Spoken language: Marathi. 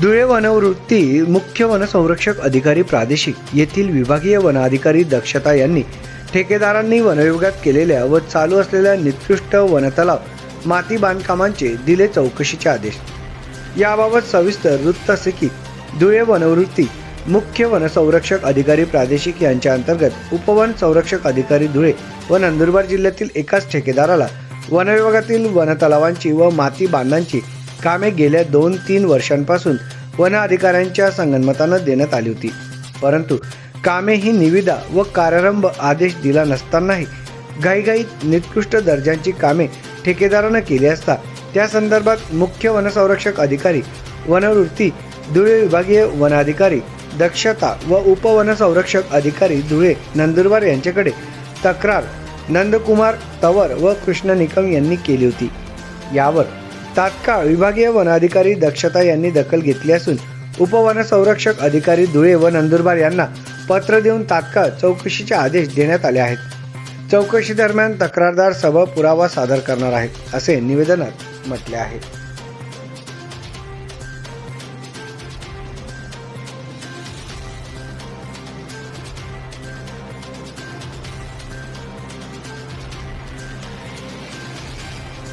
धुळे वनवृत्ती मुख्य वनसंरक्षक अधिकारी प्रादेशिक येथील विभागीय वनाधिकारी दक्षता यांनी ठेकेदारांनी वनविभागात केलेल्या व चालू असलेल्या निकृष्ट वनतलाव माती बांधकामांचे दिले चौकशीचे आदेश. याबाबत सविस्तर वृत्त असे की धुळे वनवृत्ती मुख्य वनसंरक्षक अधिकारी प्रादेशिक यांच्या अंतर्गत उपवन संरक्षक अधिकारी धुळे व नंदुरबार जिल्ह्यातील एकाच ठेकेदाराला वनविभागातील वनतलावांची व माती बांधांची कामे गेल्या दोन तीन वर्षांपासून वन अधिकाऱ्यांच्या संगनमतानं देण्यात आली होती. परंतु कामे ही निविदा व कार्यारंभ आदेश दिला नसतानाही घाईघाईत निकृष्ट दर्जांची कामे ठेकेदारानं केली असता त्या संदर्भात मुख्य वनसंरक्षक अधिकारी वनवृत्ती धुळे विभागीय वनाधिकारी दक्षता व उपवनसंरक्षक अधिकारी धुळे नंदुरबार यांच्याकडे तक्रार नंदकुमार तवर व कृष्ण निकम यांनी केली होती. यावर तात्काळ विभागीय वनाधिकारी दक्षता यांनी दखल घेतली असून उपवनसंरक्षक अधिकारी धुळे व नंदुरबार यांना पत्र देऊन तात्काळ चौकशीचे आदेश देण्यात आले आहेत. चौकशी दरम्यान तक्रारदार सभा पुरावा सादर करणार आहेत असे निवेदनात म्हटले आहे.